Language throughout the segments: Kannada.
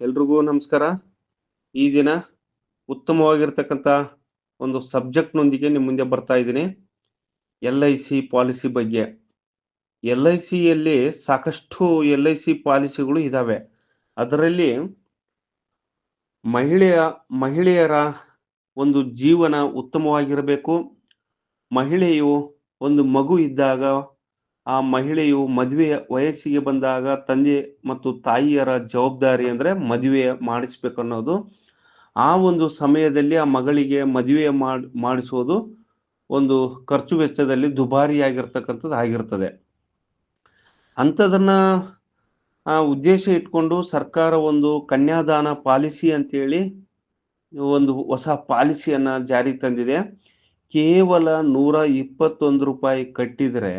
ಎಲ್ರಿಗೂ ನಮಸ್ಕಾರ. ಈ ದಿನ ಉತ್ತಮವಾಗಿರ್ತಕ್ಕಂಥ ಒಂದು ಸಬ್ಜೆಕ್ಟ್ನೊಂದಿಗೆ ನಿಮ್ಮ ಮುಂದೆ ಬರ್ತಾ ಇದ್ದೀನಿ. ಎಲ್ ಐ ಸಿ ಪಾಲಿಸಿ ಬಗ್ಗೆ. ಎಲ್ ಐ ಸಿಯಲ್ಲಿ ಸಾಕಷ್ಟು ಎಲ್ ಐ ಸಿ ಪಾಲಿಸಿಗಳು ಇದಾವೆ. ಅದರಲ್ಲಿ ಮಹಿಳೆಯ, ಮಹಿಳೆಯರ ಒಂದು ಜೀವನ ಉತ್ತಮವಾಗಿರಬೇಕು. ಮಹಿಳೆಯು ಒಂದು ಮಗು ಇದ್ದಾಗ ಆ ಮಹಿಳೆಯು ಮದುವೆಯ ವಯಸ್ಸಿಗೆ ಬಂದಾಗ ತಂದೆ ಮತ್ತು ತಾಯಿಯರ ಜವಾಬ್ದಾರಿ ಅಂದ್ರೆ ಮದುವೆ ಮಾಡಿಸ್ಬೇಕು ಅನ್ನೋದು. ಆ ಒಂದು ಸಮಯದಲ್ಲಿ ಆ ಮಗಳಿಗೆ ಮದುವೆ ಮಾಡ್, ಮಾಡಿಸೋದು ಒಂದು ಖರ್ಚು ವೆಚ್ಚದಲ್ಲಿ ದುಬಾರಿಯಾಗಿರ್ತಕ್ಕಂಥದ್ದು ಆಗಿರ್ತದೆ. ಅಂಥದನ್ನ, ಆ ಉದ್ದೇಶ ಇಟ್ಕೊಂಡು ಸರ್ಕಾರ ಒಂದು ಕನ್ಯಾದಾನ ಪಾಲಿಸಿ ಅಂತೇಳಿ ಒಂದು ಹೊಸ ಪಾಲಿಸಿಯನ್ನ ಜಾರಿ ತಂದಿದೆ. ಕೇವಲ ನೂರ ಇಪ್ಪತ್ತೊಂದು ರೂಪಾಯಿ ಕಟ್ಟಿದ್ರೆ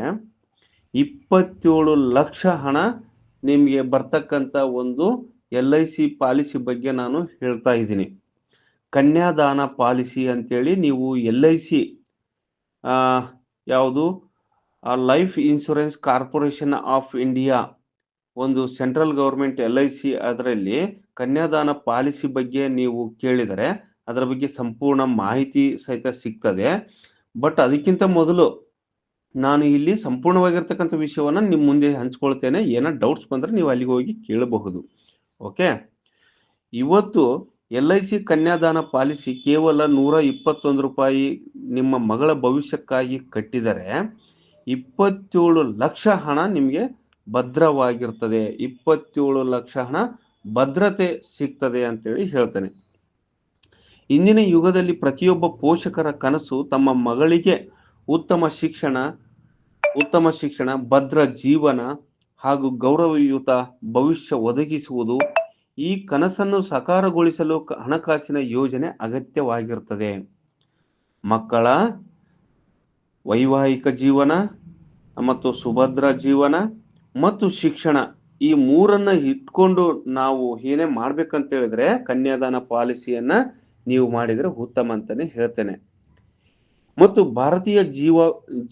ಇಪ್ಪತ್ತೇಳು ಲಕ್ಷ ಹಣ ನಿಮಗೆ ಬರ್ತಕ್ಕಂಥ ಒಂದು ಎಲ್ ಐ ಸಿ ಪಾಲಿಸಿ ಬಗ್ಗೆ ನಾನು ಹೇಳ್ತಾ ಇದ್ದೀನಿ. ಕನ್ಯಾದಾನ ಪಾಲಿಸಿ ಅಂತೇಳಿ ನೀವು ಎಲ್ ಐ ಸಿ ಯಾವುದು life insurance corporation of India ಒಂದು central government L I C ಅದರಲ್ಲಿ ಕನ್ಯಾದಾನ ಪಾಲಿಸಿ ಬಗ್ಗೆ ನೀವು ಕೇಳಿದರೆ ಅದರ ಬಗ್ಗೆ ಸಂಪೂರ್ಣ ಮಾಹಿತಿ ಸಹಿತ ಸಿಗ್ತದೆ. ಬಟ್ ಅದಕ್ಕಿಂತ ಮೊದಲು ನಾನು ಇಲ್ಲಿ ಸಂಪೂರ್ಣವಾಗಿರ್ತಕ್ಕಂಥ ವಿಷಯವನ್ನು ನಿಮ್ಮ ಮುಂದೆ ಹಂಚ್ಕೊಳ್ತೇನೆ. ಏನೋ ಡೌಟ್ಸ್ ಬಂದರೆ ನೀವು ಅಲ್ಲಿಗೆ ಹೋಗಿ ಕೇಳಬಹುದು. ಓಕೆ ಇವತ್ತು L I C Kanyadan policy ಕೇವಲ ನೂರ ಇಪ್ಪತ್ತೊಂದು ರೂಪಾಯಿ ನಿಮ್ಮ ಮಗಳ ಭವಿಷ್ಯಕ್ಕಾಗಿ ಕಟ್ಟಿದರೆ ಇಪ್ಪತ್ತೇಳು ಲಕ್ಷ ಹಣ ನಿಮಗೆ ಭದ್ರವಾಗಿರ್ತದೆ. ಇಪ್ಪತ್ತೇಳು ಲಕ್ಷ ಹಣ ಭದ್ರತೆ ಸಿಗ್ತದೆ ಅಂತೇಳಿ ಹೇಳ್ತೇನೆ. ಇಂದಿನ ಯುಗದಲ್ಲಿ ಪ್ರತಿಯೊಬ್ಬ ಪೋಷಕರ ಕನಸು ತಮ್ಮ ಮಗಳಿಗೆ ಉತ್ತಮ ಶಿಕ್ಷಣ ಉತ್ತಮ ಶಿಕ್ಷಣ, ಭದ್ರ ಜೀವನ ಹಾಗೂ ಗೌರವಯುತ ಭವಿಷ್ಯ ಒದಗಿಸುವುದು ಈ ಕನಸನ್ನು ಸಕಾರಗೊಳಿಸಲು ಹಣಕಾಸಿನ ಯೋಜನೆ ಅಗತ್ಯವಾಗಿರುತ್ತದೆ. ಮಕ್ಕಳ ವೈವಾಹಿಕ ಜೀವನ ಮತ್ತು ಸುಭದ್ರ ಜೀವನ ಮತ್ತು ಶಿಕ್ಷಣ ಈ ಮೂರನ್ನ ಇಟ್ಕೊಂಡು ನಾವು ಏನೇ ಮಾಡ್ಬೇಕಂತ ಹೇಳಿದ್ರೆ ಕನ್ಯಾದಾನ ಪಾಲಿಸಿಯನ್ನ ನೀವು ಮಾಡಿದ್ರೆ ಉತ್ತಮ ಅಂತಾನೆ ಹೇಳ್ತೇನೆ. ಮತ್ತು ಭಾರತೀಯ ಜೀವ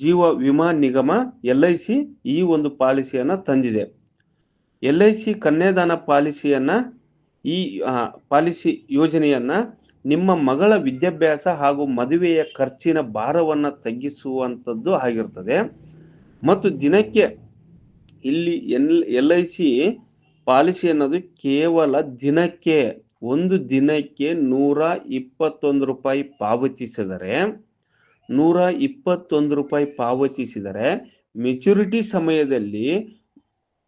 ಜೀವ ವಿಮಾ ನಿಗಮ ಎಲ್ ಐ ಸಿ ಈ ಒಂದು ಪಾಲಿಸಿಯನ್ನು ತಂದಿದೆ. ಎಲ್ ಐ ಸಿ ಕನ್ಯಾದಾನ ಪಾಲಿಸಿಯನ್ನು ಈ ಪಾಲಿಸಿ ಯೋಜನೆಯನ್ನ ನಿಮ್ಮ ಮಗಳ ವಿದ್ಯಾಭ್ಯಾಸ ಹಾಗೂ ಮದುವೆಯ ಖರ್ಚಿನ ಭಾರವನ್ನು ತಗ್ಗಿಸುವಂಥದ್ದು ಆಗಿರ್ತದೆ. ಮತ್ತು ದಿನಕ್ಕೆ ಇಲ್ಲಿ L L I C policy ಅನ್ನೋದು ಕೇವಲ ದಿನಕ್ಕೆ, ಒಂದು ದಿನಕ್ಕೆ ನೂರ ಇಪ್ಪತ್ತೊಂದು ರೂಪಾಯಿ ಪಾವತಿಸಿದರೆ ನೂರ ಇಪ್ಪತ್ತೊಂದು ರೂಪಾಯಿ ಪಾವತಿಸಿದರೆ ಮೆಚುರಿಟಿ ಸಮಯದಲ್ಲಿ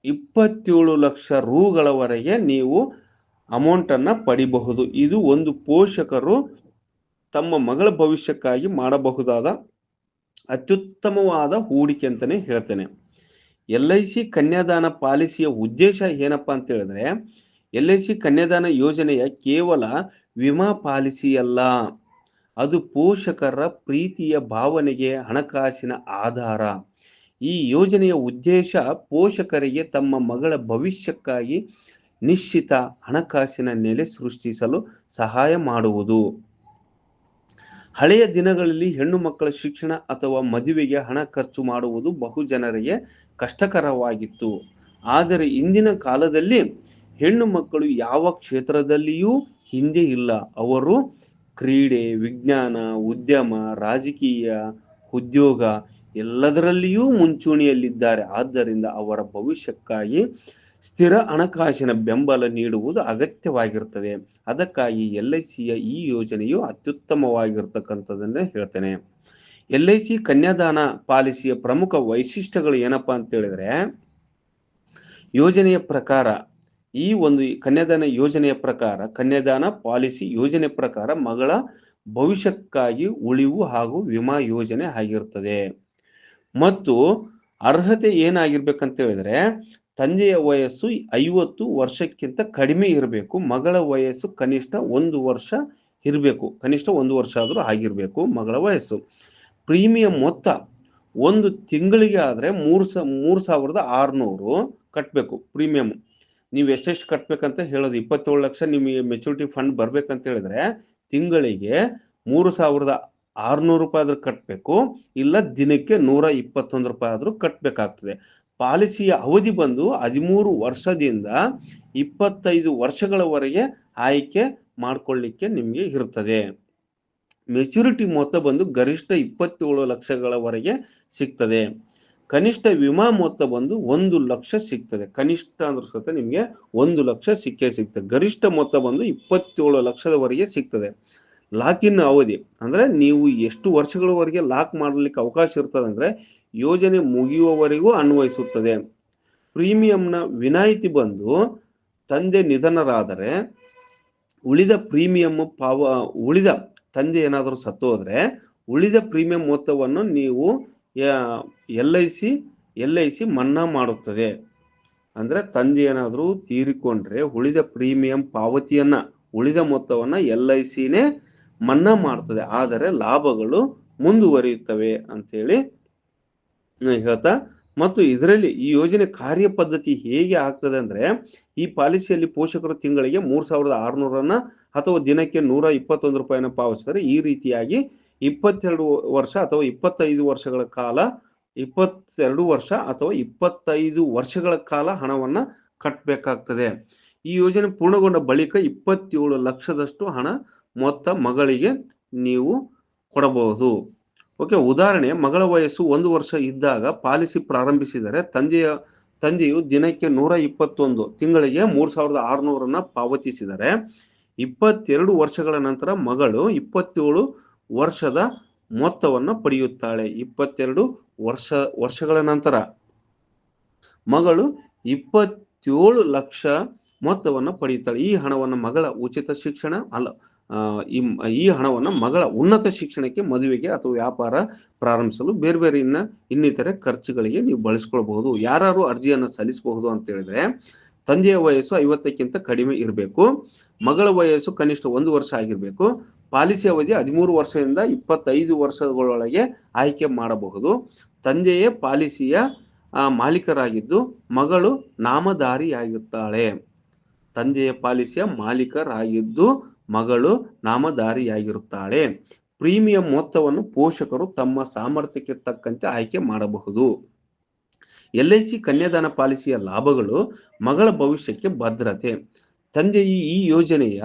ಇಪ್ಪತ್ತೇಳು ಲಕ್ಷ ರೂಗಳವರೆಗೆ ನೀವು ಅಮೌಂಟ್ ಅನ್ನ ಪಡಿಬಹುದು. ಇದು ಒಂದು ಪೋಷಕರು ತಮ್ಮ ಮಗಳ ಭವಿಷ್ಯಕ್ಕಾಗಿ ಮಾಡಬಹುದಾದ ಅತ್ಯುತ್ತಮವಾದ ಹೂಡಿಕೆ ಅಂತಾನೆ ಹೇಳ್ತೇನೆ. ಎಲ್ ಐ ಸಿ ಕನ್ಯಾದಾನ ಪಾಲಿಸಿಯ ಉದ್ದೇಶ ಏನಪ್ಪಾ ಅಂತ ಹೇಳಿದ್ರೆ ಎಲ್ ಐ ಸಿ ಕನ್ಯಾದಾನ ಯೋಜನೆಯ ಕೇವಲ ವಿಮಾ ಪಾಲಿಸಿ ಅಲ್ಲ ಅದು ಪೋಷಕರ ಪ್ರೀತಿಯ ಭಾವನೆಗೆ ಹಣಕಾಸಿನ ಆಧಾರ. ಈ ಯೋಜನೆಯ ಉದ್ದೇಶ ಪೋಷಕರಿಗೆ ತಮ್ಮ ಮಗಳ ಭವಿಷ್ಯಕ್ಕಾಗಿ ನಿಶ್ಚಿತ ಹಣಕಾಸಿನ ನೆಲೆ ಸೃಷ್ಟಿಸಲು ಸಹಾಯ ಮಾಡುವುದು. ಹಳೆಯ ದಿನಗಳಲ್ಲಿ ಹೆಣ್ಣು ಮಕ್ಕಳ ಶಿಕ್ಷಣ ಅಥವಾ ಮದುವೆಗೆ ಹಣ ಖರ್ಚು ಮಾಡುವುದು ಬಹು ಜನರಿಗೆ ಕಷ್ಟಕರವಾಗಿತ್ತು. ಆದರೆ ಇಂದಿನ ಕಾಲದಲ್ಲಿ ಹೆಣ್ಣು ಮಕ್ಕಳು ಯಾವ ಕ್ಷೇತ್ರದಲ್ಲಿಯೂ ಹಿಂದೆ ಇಲ್ಲ. ಅವರು ಕ್ರೀಡೆ, ವಿಜ್ಞಾನ, ಉದ್ಯಮ, ರಾಜಕೀಯ, ಉದ್ಯೋಗ ಎಲ್ಲದರಲ್ಲಿಯೂ ಮುಂಚೂಣಿಯಲ್ಲಿದ್ದಾರೆ. ಆದ್ದರಿಂದ ಅವರ ಭವಿಷ್ಯಕ್ಕಾಗಿ ಸ್ಥಿರ ಹಣಕಾಸಿನ ಬೆಂಬಲ ನೀಡುವುದು ಅಗತ್ಯವಾಗಿರುತ್ತದೆ. ಅದಕ್ಕಾಗಿ ಎಲ್ ಐ ಸಿಯ ಈ ಯೋಜನೆಯು ಅತ್ಯುತ್ತಮವಾಗಿರ್ತಕ್ಕಂಥದ್ದನ್ನೇ ಹೇಳ್ತೇನೆ. ಎಲ್ ಐ ಸಿ ಕನ್ಯಾದಾನ ಪಾಲಿಸಿಯ ಪ್ರಮುಖ ವೈಶಿಷ್ಟ್ಯಗಳು ಏನಪ್ಪಾ ಅಂತ ಹೇಳಿದ್ರೆ, ಯೋಜನೆಯ ಪ್ರಕಾರ ಈ ಒಂದು ಕನ್ಯಾದಾನ ಯೋಜನೆಯ ಪ್ರಕಾರ, ಕನ್ಯಾದಾನ ಪಾಲಿಸಿ ಯೋಜನೆ ಪ್ರಕಾರ ಮಗಳ ಭವಿಷ್ಯಕ್ಕಾಗಿ ಉಳಿವು ಹಾಗೂ ವಿಮಾ ಯೋಜನೆ ಆಗಿರುತ್ತದೆ. ಮತ್ತು ಅರ್ಹತೆ ಏನಾಗಿರ್ಬೇಕಂತ ಹೇಳಿದ್ರೆ, ತಂದೆಯ ವಯಸ್ಸು ಐವತ್ತು ವರ್ಷಕ್ಕಿಂತ ಕಡಿಮೆ ಇರಬೇಕು, ಮಗಳ ವಯಸ್ಸು ಕನಿಷ್ಠ ಒಂದು ವರ್ಷ ಇರಬೇಕು, ಕನಿಷ್ಠ ಒಂದು ವರ್ಷ ಆದರೂ ಆಗಿರಬೇಕು ಮಗಳ ವಯಸ್ಸು. ಪ್ರೀಮಿಯಂ ಮೊತ್ತ ಒಂದು ತಿಂಗಳಿಗೆ ಆದರೆ ಮೂರು ಸ, ಮೂರು ಸಾವಿರದ ಆರುನೂರು ಕಟ್ಟಬೇಕು ಪ್ರೀಮಿಯಂ. ನೀವು ಎಷ್ಟೆಷ್ಟು ಕಟ್ಬೇಕಂತ ಹೇಳೋದು. ಇಪ್ಪತ್ತೇಳು ಲಕ್ಷ ನಿಮಗೆ ಮೆಚುರಿಟಿ ಫಂಡ್ ಬರ್ಬೇಕಂತ ಹೇಳಿದ್ರೆ ತಿಂಗಳಿಗೆ ಮೂರು ಸಾವಿರದ ಆರ್ನೂರು ರೂಪಾಯಿ ಆದ್ರೂ ಕಟ್ಟಬೇಕು ಇಲ್ಲ ದಿನಕ್ಕೆ ನೂರ ಇಪ್ಪತ್ತೊಂದು ರೂಪಾಯಿ ಆದರೂ ಕಟ್ಟಬೇಕಾಗ್ತದೆ ಪಾಲಿಸಿಯ ಅವಧಿ ಬಂದು ಹದಿಮೂರು ವರ್ಷದಿಂದ ಇಪ್ಪತ್ತೈದು ವರ್ಷಗಳವರೆಗೆ ಆಯ್ಕೆ ಮಾಡ್ಕೊಳ್ಳಿಕ್ಕೆ ನಿಮಗೆ ಇರ್ತದೆ. ಮೆಚುರಿಟಿ ಮೊತ್ತ ಬಂದು ಗರಿಷ್ಠ ಇಪ್ಪತ್ತೇಳು ಲಕ್ಷಗಳವರೆಗೆ ಸಿಗ್ತದೆ. ಕನಿಷ್ಠ ವಿಮಾ ಮೊತ್ತ ಬಂದು ಒಂದು ಲಕ್ಷ ಸಿಗ್ತದೆ. ಕನಿಷ್ಠ ಅಂದ್ರೆ ಸತ ನಿಮಗೆ ಒಂದು ಲಕ್ಷ ಸಿಕ್ಕೇ ಸಿಗ್ತದೆ. ಗರಿಷ್ಠ ಮೊತ್ತ ಬಂದು ಇಪ್ಪತ್ತೇಳು ಲಕ್ಷದವರೆಗೆ ಸಿಗ್ತದೆ. ಲಾಕ್ ಇನ್ ಅವಧಿ. ಅಂದ್ರೆ ನೀವು ಎಷ್ಟು ವರ್ಷಗಳವರೆಗೆ ಲಾಕ್ ಮಾಡಲಿಕ್ಕೆ ಅವಕಾಶ ಇರ್ತದೆ ಅಂದ್ರೆ ಯೋಜನೆ ಮುಗಿಯುವವರೆಗೂ ಅನ್ವಯಿಸುತ್ತದೆ. ಪ್ರೀಮಿಯಂನ ವಿನಾಯಿತಿ ಬಂದು ತಂದೆ ನಿಧನರಾದರೆ ಉಳಿದ ಪ್ರೀಮಿಯಂ ಪಾವ ಉಳಿದ ತಂದೆ ಏನಾದರೂ ಸತ್ತು ಹೋದ್ರೆ ಉಳಿದ ಪ್ರೀಮಿಯಂ ಮೊತ್ತವನ್ನು ನೀವು L I C, L I C ಮನ್ನಾ ಮಾಡುತ್ತದೆ. ಅಂದ್ರೆ ತಂದೆ ಏನಾದರೂ ತೀರಿಕೊಂಡ್ರೆ ಉಳಿದ ಪ್ರೀಮಿಯಂ ಪಾವತಿಯನ್ನ, ಉಳಿದ ಮೊತ್ತವನ್ನ ಎಲ್ ಐ ಸಿನೇ ಮನ್ನಾ ಮಾಡ್ತದೆ. ಆದರೆ ಲಾಭಗಳು ಮುಂದುವರಿಯುತ್ತವೆ ಅಂತೇಳಿ ಹೇಳ್ತಾ, ಮತ್ತು ಇದರಲ್ಲಿ ಈ ಯೋಜನೆ ಕಾರ್ಯ ಪದ್ಧತಿ ಹೇಗೆ ಆಗ್ತದೆ ಅಂದ್ರೆ, ಈ ಪಾಲಿಸಿಯಲ್ಲಿ ಪೋಷಕರು ತಿಂಗಳಿಗೆ ಮೂರ್ ಸಾವಿರದ ಆರುನೂರನ್ನ ಅಥವಾ ದಿನಕ್ಕೆ ನೂರ ಇಪ್ಪತ್ತೊಂದು ರೂಪಾಯಿನ ಪಾವತಿಸಿದರೆ ಈ ರೀತಿಯಾಗಿ ಇಪ್ಪತ್ತೆರಡು ವರ್ಷ ಅಥವಾ ಇಪ್ಪತ್ತೈದು ವರ್ಷಗಳ ಕಾಲ, ಇಪ್ಪತ್ತೆರಡು ವರ್ಷ ಅಥವಾ ಇಪ್ಪತ್ತೈದು ವರ್ಷಗಳ ಕಾಲ ಹಣವನ್ನ ಕಟ್ಟಬೇಕಾಗ್ತದೆ ಈ ಯೋಜನೆ ಪೂರ್ಣಗೊಂಡ ಬಳಿಕ ಇಪ್ಪತ್ತೇಳು ಲಕ್ಷದಷ್ಟು ಹಣ ಮೊತ್ತ ಮಗಳಿಗೆ ನೀವು ಕೊಡಬಹುದು. ಓಕೆ, ಉದಾಹರಣೆ, ಮಗಳ ವಯಸ್ಸು ಒಂದು ವರ್ಷ ಇದ್ದಾಗ ಪಾಲಿಸಿ ಪ್ರಾರಂಭಿಸಿದರೆ ತಂದೆಯ, ತಂದೆಯು ದಿನಕ್ಕೆ ನೂರ ಇಪ್ಪತ್ತೊಂದು ತಿಂಗಳಿಗೆ ಮೂರ್ ಸಾವಿರದ ಆರುನೂರನ್ನ ಪಾವತಿಸಿದರೆ ಇಪ್ಪತ್ತೆರಡು ವರ್ಷಗಳ ನಂತರ ಮಗಳು ಇಪ್ಪತ್ತೇಳು ವರ್ಷದ ಮೊತ್ತವನ್ನು ಪಡೆಯುತ್ತಾಳೆ. ಇಪ್ಪತ್ತೆರಡು ವರ್ಷ, ವರ್ಷಗಳ ನಂತರ ಮಗಳು ಇಪ್ಪತ್ತೇಳು ಲಕ್ಷ ಮೊತ್ತವನ್ನು ಪಡೆಯುತ್ತಾಳೆ. ಈ ಹಣವನ್ನು ಮಗಳ ಉಚಿತ ಶಿಕ್ಷಣ ಅಲ್ಲ ಈ ಹಣವನ್ನು ಮಗಳ ಉನ್ನತ ಶಿಕ್ಷಣಕ್ಕೆ ಮದುವೆಗೆ ಅಥವಾ ವ್ಯಾಪಾರ ಪ್ರಾರಂಭಿಸಲು ಬೇರೆ ಬೇರೆ ಇನ್ನ, ಇನ್ನಿತರೆ ಖರ್ಚುಗಳಿಗೆ ನೀವು ಬಳಸ್ಕೊಳ್ಬಹುದು. ಯಾರು ಅರ್ಜಿಯನ್ನು ಸಲ್ಲಿಸಬಹುದು ಅಂತ ಹೇಳಿದ್ರೆ ತಂದೆಯ ವಯಸ್ಸು ಐವತ್ತಕ್ಕಿಂತ ಕಡಿಮೆ ಇರಬೇಕು. ಮಗಳ ವಯಸ್ಸು ಕನಿಷ್ಠ ಒಂದು ವರ್ಷ ಆಗಿರಬೇಕು. ಪಾಲಿಸಿ ಅವಧಿ ಹದಿಮೂರು ವರ್ಷದಿಂದ ಇಪ್ಪತ್ತೈದು ವರ್ಷಗಳೊಳಗೆ ಆಯ್ಕೆ ಮಾಡಬಹುದು. ತಂದೆಯೇ ಪಾಲಿಸಿಯ ಮಾಲೀಕರಾಗಿದ್ದು ಮಗಳು ನಾಮಧಾರಿಯಾಗಿರ್ತಾಳೆ ತಂದೆಯ ಪಾಲಿಸಿಯ ಮಾಲೀಕರಾಗಿದ್ದು ಮಗಳು ನಾಮಧಾರಿಯಾಗಿರುತ್ತಾಳೆ. ಪ್ರೀಮಿಯಂ ಮೊತ್ತವನ್ನು ಪೋಷಕರು ತಮ್ಮ ಸಾಮರ್ಥ್ಯಕ್ಕೆ ತಕ್ಕಂತೆ ಆಯ್ಕೆ ಮಾಡಬಹುದು. ಎಲ್ ಐ ಸಿ ಕನ್ಯಾದಾನ ಪಾಲಿಸಿಯ ಲಾಭಗಳು ಮಗಳ ಭವಿಷ್ಯಕ್ಕೆ ಭದ್ರತೆ. ತಂದೆಯ ಈ ಯೋಜನೆಯ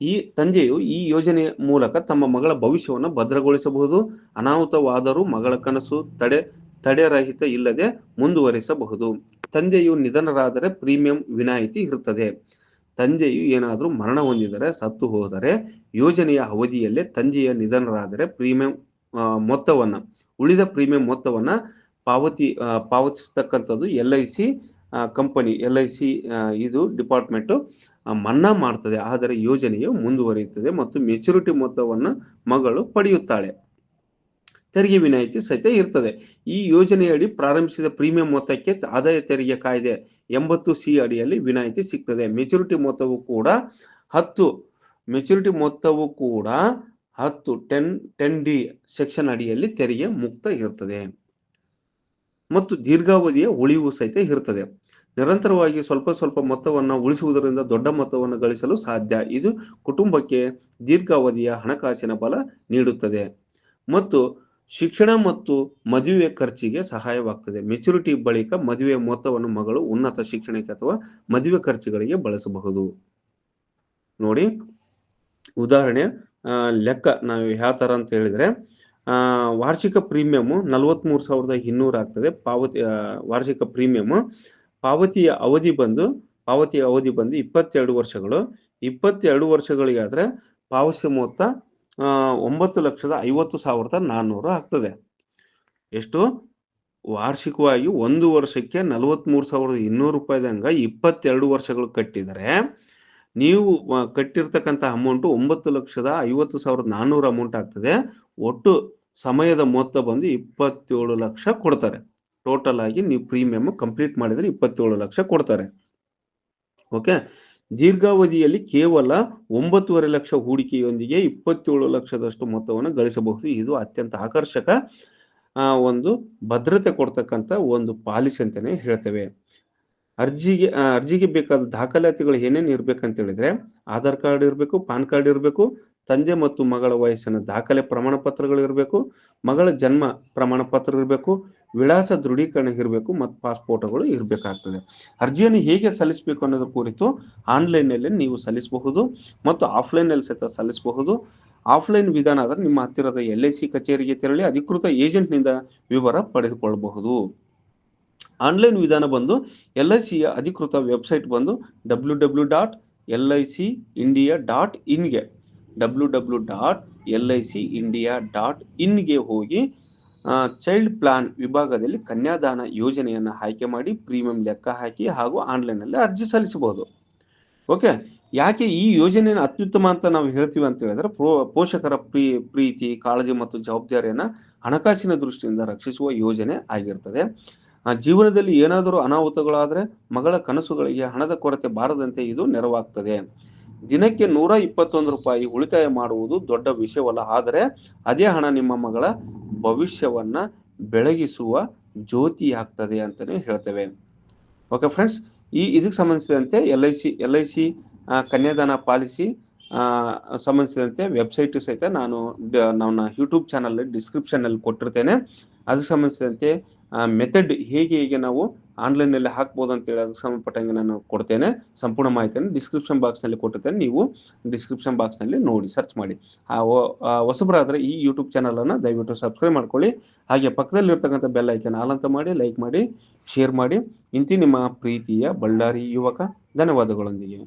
ಈ ತಂದೆಯು ಈ ಯೋಜನೆಯ ಮೂಲಕ ತಮ್ಮ ಮಗಳ ಭವಿಷ್ಯವನ್ನು ಭದ್ರಗೊಳಿಸಬಹುದು, ಅನಾಹುತವಾದರೂ ಮಗಳ ಕನಸು ತಡೆ, ತಡೆರಹಿತ ಇಲ್ಲದೆ ಮುಂದುವರಿಸಬಹುದು. ತಂದೆಯು ನಿಧನರಾದರೆ ಪ್ರೀಮಿಯಂ ವಿನಾಯಿತಿ ಇರುತ್ತದೆ. ತಂದೆಯು ಏನಾದರೂ ಮರಣ ಹೊಂದಿದರೆ, ಸತ್ತು ಹೋದರೆ, ಯೋಜನೆಯ ಅವಧಿಯಲ್ಲೇ ತಂದೆಯ ನಿಧನರಾದರೆ ಪ್ರೀಮಿಯಂ ಮೊತ್ತವನ್ನ, ಉಳಿದ ಪ್ರೀಮಿಯಂ ಮೊತ್ತವನ್ನ ಪಾವತಿ ಪಾವತಿಸತಕ್ಕಂಥದ್ದು L I C company, L I C ಇದು ಡಿಪಾರ್ಟ್ಮೆಂಟ್ ಮನ್ನಾ ಮಾಡ್ತದೆ. ಆದರೆ ಯೋಜನೆಯು ಮುಂದುವರಿಯುತ್ತದೆ ಮತ್ತು ಮೆಚುರಿಟಿ ಮೊತ್ತವನ್ನು ಮಗಳು ಪಡೆಯುತ್ತಾಳೆ. ತೆರಿಗೆ ವಿನಾಯಿತಿ ಸಹಿತ ಇರ್ತದೆ. ಈ ಯೋಜನೆಯಡಿ ಪ್ರಾರಂಭಿಸಿದ ಪ್ರೀಮಿಯಂ ಮೊತ್ತಕ್ಕೆ ಆದಾಯ ತೆರಿಗೆ ಕಾಯ್ದೆ ಎಂಬತ್ತು ಸಿ ಅಡಿಯಲ್ಲಿ ವಿನಾಯಿತಿ ಸಿಗ್ತದೆ. ಮೆಚುರಿಟಿ ಮೊತ್ತವು ಕೂಡ ಹತ್ತು ಮೆಚುರಿಟಿ ಮೊತ್ತವು ಕೂಡ ಹತ್ತು ಟೆನ್ ಟೆನ್ ಡಿ ಸೆಕ್ಷನ್ ಅಡಿಯಲ್ಲಿ ತೆರಿಗೆ ಮುಕ್ತ ಇರ್ತದೆ. ಮತ್ತು ದೀರ್ಘಾವಧಿಯ ಉಳಿವು ಸಹಿತ ಇರ್ತದೆ. ನಿರಂತರವಾಗಿ ಸ್ವಲ್ಪ ಸ್ವಲ್ಪ ಮೊತ್ತವನ್ನು ಉಳಿಸುವುದರಿಂದ ದೊಡ್ಡ ಮೊತ್ತವನ್ನು ಗಳಿಸಲು ಸಾಧ್ಯ. ಇದು ಕುಟುಂಬಕ್ಕೆ ದೀರ್ಘಾವಧಿಯ ಹಣಕಾಸಿನ ಬಲ ನೀಡುತ್ತದೆ. ಮತ್ತು ಶಿಕ್ಷಣ ಮತ್ತು ಮದುವೆ ಖರ್ಚಿಗೆ ಸಹಾಯವಾಗ್ತದೆ. ಮೆಚುರಿಟಿ ಬಳಿಕ ಮದುವೆ ಮೊತ್ತವನ್ನು ಮಗಳು ಉನ್ನತ ಶಿಕ್ಷಣಕ್ಕೆ ಅಥವಾ ಮದುವೆ ಖರ್ಚುಗಳಿಗೆ ಬಳಸಬಹುದು. ನೋಡಿ, ಉದಾಹರಣೆ ಲೆಕ್ಕ ನಾವು ಯಾವ ತರ ಅಂತ ಹೇಳಿದ್ರೆ ವಾರ್ಷಿಕ ಪ್ರೀಮಿಯಂ ನಲವತ್ಮೂರು ಸಾವಿರದ ಇನ್ನೂರು ಆಗ್ತದೆ. ಪಾವತಿ ವಾರ್ಷಿಕ ಪ್ರೀಮಿಯಂ ಪಾವತಿಯ ಅವಧಿ ಬಂದು, ಪಾವತಿಯ ಅವಧಿ ಬಂದು ಇಪ್ಪತ್ತೆರಡು ವರ್ಷಗಳು. ಇಪ್ಪತ್ತೆರಡು ವರ್ಷಗಳಿಗಾದ್ರೆ ಪಾವತಿ ಮೊತ್ತ ಒಂಬತ್ತು ಲಕ್ಷದ ಐವತ್ತು ಸಾವಿರದ ನಾನ್ನೂರು ಆಗ್ತದೆ. ಎಷ್ಟು? ವಾರ್ಷಿಕವಾಗಿ ಒಂದು ವರ್ಷಕ್ಕೆ ನಲವತ್ಮೂರು ಸಾವಿರದ ಇನ್ನೂರು ರೂಪಾಯಿದಂಗ ಇಪ್ಪತ್ತೆರಡು ವರ್ಷಗಳು ಕಟ್ಟಿದರೆ, ನೀವು ಕಟ್ಟಿರ್ತಕ್ಕಂಥ ಅಮೌಂಟ್ ಒಂಬತ್ತು ಲಕ್ಷದ ಐವತ್ತು ಸಾವಿರದ ನಾನ್ನೂರು ಅಮೌಂಟ್ ಆಗ್ತದೆ. ಒಟ್ಟು ಸಮಯದ ಮೊತ್ತ ಬಂದು ಇಪ್ಪತ್ತೇಳು ಲಕ್ಷ ಕೊಡ್ತಾರೆ. ಟೋಟಲ್ ಆಗಿ ನೀವು ಪ್ರೀಮಿಯಂ ಕಂಪ್ಲೀಟ್ ಮಾಡಿದ್ರೆ ಇಪ್ಪತ್ತೇಳು ಲಕ್ಷ ಕೊಡ್ತಾರೆ. ಓಕೆ ದೀರ್ಘಾವಧಿಯಲ್ಲಿ ಕೇವಲ ಒಂಬತ್ತುವರೆ ಲಕ್ಷ ಹೂಡಿಕೆಯೊಂದಿಗೆ ಇಪ್ಪತ್ತೇಳು ಲಕ್ಷದಷ್ಟು ಮೊತ್ತವನ್ನು ಗಳಿಸಬಹುದು. ಇದು ಅತ್ಯಂತ ಆಕರ್ಷಕ ಒಂದು ಭದ್ರತೆ ಕೊಡ್ತಕ್ಕಂಥ ಒಂದು ಪಾಲಿಸಿ ಅಂತಾನೆ ಹೇಳ್ತೇವೆ. ಅರ್ಜಿಗೆ ಅರ್ಜಿಗೆ ಬೇಕಾದ ದಾಖಲಾತಿಗಳು ಏನೇನು ಇರಬೇಕಂತ ಹೇಳಿದ್ರೆ, ಆಧಾರ್ ಕಾರ್ಡ್ ಇರಬೇಕು, ಪಾನ್ ಕಾರ್ಡ್ ಇರಬೇಕು ತಂದೆ ಮತ್ತು ಮಗಳ ವಯಸ್ಸಿನ ದಾಖಲೆ ಪ್ರಮಾಣ ಪತ್ರಗಳು ಇರಬೇಕು, ಮಗಳ ಜನ್ಮ ಪ್ರಮಾಣ ಪತ್ರ ಇರಬೇಕು, ವಿಳಾಸ ದೃಢೀಕರಣ ಇರಬೇಕು ಮತ್ತು ಪಾಸ್ಪೋರ್ಟ್ಗಳು ಇರಬೇಕಾಗ್ತದೆ. ಅರ್ಜಿಯನ್ನು ಹೇಗೆ ಸಲ್ಲಿಸಬೇಕು ಅನ್ನೋದ್ರ ಕುರಿತು ಆನ್ಲೈನ್ನಲ್ಲಿ ನೀವು ಸಲ್ಲಿಸಬಹುದು ಮತ್ತು ಆಫ್ಲೈನಲ್ಲಿ ಸಹಿತ ಸಲ್ಲಿಸಬಹುದು. ಆಫ್ಲೈನ್ ವಿಧಾನ ಆದರೆ ನಿಮ್ಮ ಹತ್ತಿರದ ಎಲ್ ಐ ಸಿ ಕಚೇರಿಗೆ ತೆರಳಿ ಅಧಿಕೃತ ಏಜೆಂಟ್ನಿಂದ ವಿವರ ಪಡೆದುಕೊಳ್ಳಬಹುದು ಆನ್ಲೈನ್ ವಿಧಾನ ಬಂದು ಎಲ್ ಐ ಸಿಯ ಅಧಿಕೃತ ವೆಬ್ಸೈಟ್ ಬಂದು W W dot L I C India dot ಇನ್ಗೆ W W dot L I C India dot ಇನ್ಗೆ ಹೋಗಿ ಚೈಲ್ಡ್ ಪ್ಲಾನ್ ವಿಭಾಗದಲ್ಲಿ ಕನ್ಯಾದಾನ ಯೋಜನೆಯನ್ನು ಆಯ್ಕೆ ಮಾಡಿ ಪ್ರೀಮಿಯಂ ಲೆಕ್ಕ ಹಾಕಿ ಹಾಗೂ ಆನ್ಲೈನಲ್ಲಿ ಅರ್ಜಿ ಸಲ್ಲಿಸಬಹುದು. ಓಕೆ ಯಾಕೆ ಈ ಯೋಜನೆಯನ್ನು ಅತ್ಯುತ್ತಮ ಅಂತ ನಾವು ಹೇಳ್ತೀವಿ ಅಂತ ಹೇಳಿದ್ರೆ ಪೋಷಕರ ಪ್ರೀ, ಪ್ರೀತಿ, ಕಾಳಜಿ ಮತ್ತು ಜವಾಬ್ದಾರಿಯನ್ನು ಹಣಕಾಸಿನ ದೃಷ್ಟಿಯಿಂದ ರಕ್ಷಿಸುವ ಯೋಜನೆ ಆಗಿರ್ತದೆ. ಜೀವನದಲ್ಲಿ ಏನಾದರೂ ಅನಾಹುತಗಳಾದರೆ ಮಗಳ ಕನಸುಗಳಿಗೆ ಹಣದ ಕೊರತೆ ಬಾರದಂತೆ ಇದು ನೆರವಾಗ್ತದೆ. ದಿನಕ್ಕೆ ನೂರ ಇಪ್ಪತ್ತೊಂದು ರೂಪಾಯಿ ಉಳಿತಾಯ ಮಾಡುವುದು ದೊಡ್ಡ ವಿಷಯವಲ್ಲ. ಆದರೆ ಅದೇ ಹಣ ನಿಮ್ಮ ಮಗಳ ಭವಿಷ್ಯವನ್ನ ಬೆಳಗಿಸುವ ಜ್ಯೋತಿ ಆಗ್ತದೆ ಅಂತಾನೆ ಹೇಳ್ತೇವೆ. ಓಕೆ ಫ್ರೆಂಡ್ಸ್ ಈ ಇದಕ್ಕೆ ಸಂಬಂಧಿಸಿದಂತೆ L I C L I C Kanyadan policy ಸಂಬಂಧಿಸಿದಂತೆ ವೆಬ್ಸೈಟ್ ಸಹಿತ ನಾನು ನನ್ನ ಯೂಟ್ಯೂಬ್ ಚಾನಲ್ ಡಿಸ್ಕ್ರಿಪ್ಷನ್ ಅಲ್ಲಿ ಕೊಟ್ಟಿರ್ತೇನೆ. ಅದಕ್ಕೆ ಸಂಬಂಧಿಸಿದಂತೆ ಮೆಥಡ್ ಹೇಗೆ ಹೇಗೆ ನಾವು ಆನ್ಲೈನ್ನಲ್ಲಿ ಹಾಕ್ಬೋದು ಅಂತ ಹೇಳಿ, ಅದಕ್ಕೆ ಸಂಬಂಧಪಟ್ಟಂಗೆ ನಾನು ಕೊಡ್ತೇನೆ. ಸಂಪೂರ್ಣ ಮಾಹಿತಿಯನ್ನು ಡಿಸ್ಕ್ರಿಪ್ಷನ್ ಬಾಕ್ಸ್ನಲ್ಲಿ ಕೊಟ್ಟಿರ್ತೇನೆ. ನೀವು ಡಿಸ್ಕ್ರಿಪ್ಷನ್ ಬಾಕ್ಸ್ನಲ್ಲಿ ನೋಡಿ ಸರ್ಚ್ ಮಾಡಿ. ಆ ಹೊಸಬರಾದ್ರೆ ಈ ಯೂಟ್ಯೂಬ್ ಚಾನಲ್ ಅನ್ನು ದಯವಿಟ್ಟು ಸಬ್ಸ್ಕ್ರೈಬ್ ಮಾಡ್ಕೊಳ್ಳಿ. ಹಾಗೆ ಪಕ್ಕದಲ್ಲಿ ಇರ್ತಕ್ಕಂಥ ಬೆಲ್ ಐಕನ್ ಆಲ್ ಮಾಡಿ ಲೈಕ್ ಮಾಡಿ ಶೇರ್ ಮಾಡಿ. ಇಂತಿ ನಿಮ್ಮ ಪ್ರೀತಿಯ ಬಳ್ಳಾರಿ ಯುವಕ, ಧನ್ಯವಾದಗಳೊಂದಿಗೆ.